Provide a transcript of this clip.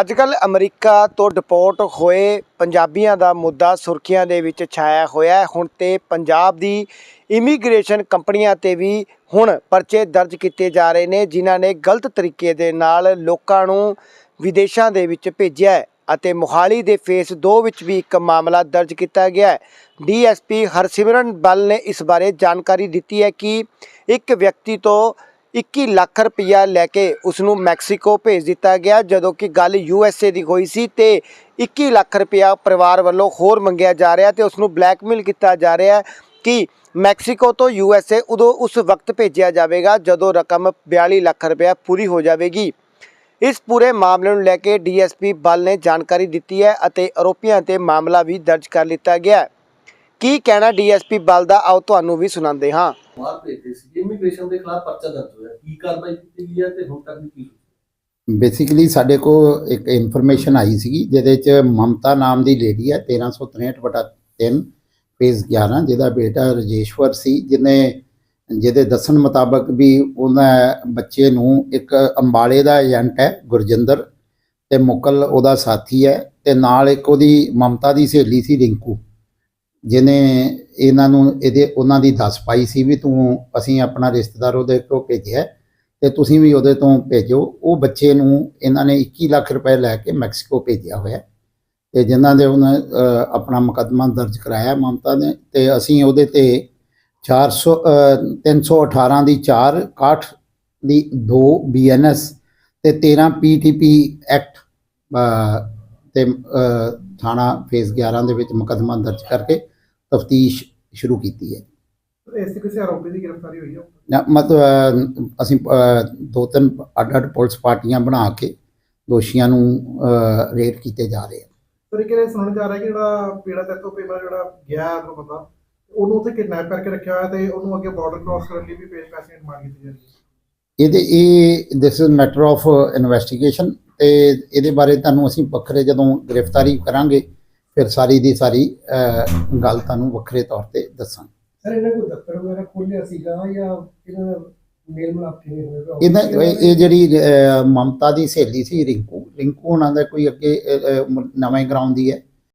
ਅੱਜ ਕੱਲ ਅਮਰੀਕਾ ਤੋਂ ਡਿਪੋਰਟ ਹੋਏ ਪੰਜਾਬੀਆਂ ਦਾ ਮੁੱਦਾ ਸੁਰਖੀਆਂ ਦੇ ਵਿੱਚ ਛਾਇਆ ਹੋਇਆ ਹੈ। ਹੁਣ ਤੇ ਪੰਜਾਬ ਦੀ ਇਮੀਗ੍ਰੇਸ਼ਨ ਕੰਪਨੀਆਂ ਤੇ ਵੀ ਹੁਣ ਪਰਚੇ ਦਰਜ ਕੀਤੇ ਜਾ ਰਹੇ ਨੇ, ਜਿਨ੍ਹਾਂ ਨੇ ਗਲਤ ਤਰੀਕੇ ਦੇ ਨਾਲ ਲੋਕਾਂ ਨੂੰ ਵਿਦੇਸ਼ਾਂ ਦੇ ਵਿੱਚ ਭੇਜਿਆ ਹੈ ਅਤੇ ਮੋਹਾਲੀ ਦੇ ਫੇਸ 2 ਵਿੱਚ ਵੀ ਇੱਕ ਮਾਮਲਾ ਦਰਜ ਕੀਤਾ ਗਿਆ ਹੈ। ਡੀਐਸਪੀ ਹਰਸਿਮਰਨ ਬੱਲ ਨੇ ਇਸ ਬਾਰੇ ਜਾਣਕਾਰੀ ਦਿੱਤੀ ਹੈ ਕਿ ਇੱਕ ਵਿਅਕਤੀ ਤੋਂ 21 ਲੱਖ ਰੁਪਇਆ ਲੈ ਕੇ ਉਸ ਨੂੰ ਮੈਕਸੀਕੋ ਭੇਜ ਦਿੱਤਾ ਗਿਆ, ਜਦੋਂ ਕਿ ਗੱਲ ਯੂ ਐੱਸ ਏ ਦੀ ਹੋਈ ਸੀ ਤੇ 21 ਲੱਖ ਰੁਪਇਆ ਪਰਿਵਾਰ ਵੱਲੋਂ ਹੋਰ ਮੰਗਿਆ ਜਾ ਰਿਹਾ ਤੇ ਉਸ ਨੂੰ ਬਲੈਕਮੇਲ ਕੀਤਾ ਜਾ ਰਿਹਾ ਕਿ ਮੈਕਸੀਕੋ ਤੋਂ ਯੂ ਐੱਸ ਏ ਉਦੋਂ ਉਸ ਵਕਤ ਭੇਜਿਆ ਜਾਵੇਗਾ, ਜਦੋਂ ਰਕਮ 42 ਲੱਖ ਰੁਪਇਆ ਪੂਰੀ ਹੋ ਜਾਵੇਗੀ। ਇਸ ਪੂਰੇ ਮਾਮਲੇ ਨੂੰ ਲੈ ਕੇ ਡੀਐਸਪੀ ਬਲ ਨੇ ਜਾਣਕਾਰੀ ਦਿੱਤੀ ਹੈ ਅਤੇ ਆਰੋਪੀਆਂ ਤੇ ਮਾਮਲਾ ਵੀ ਦਰਜ ਕਰ ਲਿੱਤਾ ਗਿਆ ਹੈ। ਕੀ ਕਹਿਣਾ ਡੀਐਸਪੀ ਬਲ ਦਾ? ਆਓ ਤੁਹਾਨੂੰ ਵੀ ਸੁਣਾਉਂਦੇ ਹਾਂ। ਬਾਹਰ ਭੇਜਦੇ ਸੀ। ਇਮੀਗ੍ਰੇਸ਼ਨ ਦੇ ਖਿਲਾਫ ਪਰਚਾ ਦਰਜ ਹੋਇਆ। ਕੀ ਕਾਰਵਾਈ ਕੀਤੀ ਗਈ ਹੈ ਤੇ ਹੁਣ ਤੱਕ ਦੀ ਕੀ ਬੇਸਿਕਲੀ ਸਾਡੇ ਕੋਲ ਇੱਕ ਇਨਫੋਰਮੇਸ਼ਨ ਆਈ ਸੀਗੀ ਜਿਹਦੇ ਚ ਮਮਤਾ ਨਾਮ ਦੀ ਲੇਡੀ ਹੈ 1363 ਬਟਾ 3 ਫੇਜ਼ 11 ਜਿਹਦਾ ਬੇਟਾ ਰਜੇਸ਼ਵਰ ਸੀ ਜਿਹਨੇ ਜਿਹਦੇ ਦੱਸਣ ਮੁਤਾਬਕ ਵੀ ਉਹਨਾਂ ਬੱਚੇ ਨੂੰ ਇੱਕ ਅੰਬਾਲੇ ਦਾ ਏਜੰਟ ਹੈ ਗੁਰਜਿੰਦਰ ਤੇ ਮੁਕਲ ਉਹਦਾ ਸਾਥੀ ਹੈ ਤੇ ਨਾਲ ਇੱਕ ਉਹਦੀ ਮਮਤਾ ਦੀ ਸਹੇਲੀ ਸੀ ਰਿੰਕੂ। ਜਿਹਨੇ ਇਹਨਾਂ ਨੂੰ ਇਹਦੇ ਉਹਨਾਂ ਦੀ ਦੱਸ ਪਾਈ ਸੀ ਵੀ ਤੂੰ ਅਸੀਂ ਆਪਣਾ ਰਿਸ਼ਤੇਦਾਰ ਉਹਦੇ ਤੋਂ ਭੇਜਿਆ ਹੈ ਤੇ ਤੁਸੀਂ ਵੀ ਉਹਦੇ ਤੋਂ ਭੇਜੋ। ਉਹ ਬੱਚੇ ਨੂੰ ਇਹਨਾਂ ਨੇ 21 ਲੱਖ ਰੁਪਏ ਲੈ ਕੇ ਮੈਕਸੀਕੋ ਭੇਜਿਆ ਹੋਇਆ ਹੈ ਤੇ ਜਿਨ੍ਹਾਂ ਦੇ ਉਹਨੇ ਆਪਣਾ ਮੁਕੱਦਮਾ ਦਰਜ ਕਰਾਇਆ ਮਮਤਾ ਨੇ ਤੇ ਅਸੀਂ ਉਹਦੇ ਤੇ 400 ਅ, 318 ਦੀ 4 61 ਦੀ 2 ਬੀਐਨਐਸ ਤੇ 13 ਪੀਟੀਪੀ ਐਕਟ ਅ, ਤੇ ਅ, ਥਾਣਾ ਫੇਸ 11 ਦੇ ਵਿੱਚ ਮੁਕੱਦਮਾ ਦਰਜ ਕਰਕੇ ਤਫਤੀਸ਼ ਸ਼ੁਰੂ ਕੀਤੀ ਹੈ। ਇਸ ਤੇ ਕਿਸੇ ਆਰੋਪੀ ਦੀ ਗ੍ਰਿਫਤਾਰੀ ਹੋਈ ਹੈ ਜਾਂ ਮਤਲਬ ਅ, ਅਸੀਂ ਦੋ ਤਿੰਨ ਅੱਡ-ਅੱਡ ਪੁਲਿਸ ਪਾਰਟੀਆਂ ਬਣਾ ਕੇ ਦੋਸ਼ੀਆਂ ਨੂੰ ਰੇਡ ਕੀਤੇ ਜਾ ਰਹੇ ਆ। ਪਰ ਇਹ ਕਿਹੜੇ ਸੁਣਨ ਜਾ ਰਿਹਾ ਕਿ ਜਿਹੜਾ ਪੀੜਾ ਤੱਤੋ ਪੇਪਰ ਜਿਹੜਾ ਗਿਆ ਤੁਹਾਨੂੰ ਪਤਾ ਉਹਨੂੰ ਉੱਥੇ ਕਿਡਨੈਪ ਕਰਕੇ ਰੱਖਿਆ ਹੋਇਆ ਤੇ ਉਹਨੂੰ ਅੱਗੇ ਬਾਰਡਰ ਕ੍ਰਾਸ ਕਰਨ ਲਈ ਵੀ ਪੇਜ ਪੈਸੇ ਡਿਮਾਂਡ ਕੀਤੀ ਜਾ ਰਹੀ ਹੈ। ਇਹਦੇ ਇਹ this is matter of investigation ਤੇ ਇਹਦੇ ਬਾਰੇ ਤੁਹਾਨੂੰ ਅਸੀਂ ਵੱਖਰੇ ਜਦੋਂ ਗ੍ਰਿਫਤਾਰੀ ਕਰਾਂਗੇ ਫਿਰ ਸਾਰੀ ਦੀ ਸਾਰੀ ਗੱਲ ਤੁਹਾਨੂੰ ਵੱਖਰੇ ਤੌਰ ਤੇ ਦੱਸਾਂਗੇ। ਸਰ ਇਹਨਾਂ ਕੋਈ ਦਫ਼ਤਰ ਵਗੈਰਾ ਖੋਲਿਆ ਸੀਗਾ ਜਾਂ ਇਹਨਾਂ ਦਾ ਮੇਲ ਮਿਲਾਪ ਕਿਵੇਂ ਇਹਨਾਂ ਇਹ ਜਿਹੜੀ ਮਮਤਾ ਦੀ ਸਹੇਲੀ ਸੀ ਰਿੰਕੂ ਰਿੰਕੂ ਉਹਨਾਂ ਦਾ ਕੋਈ ਅੱਗੇ ਨਵੇਂ ਗਰਾਊਂਡ ਦੀ ਹੈ।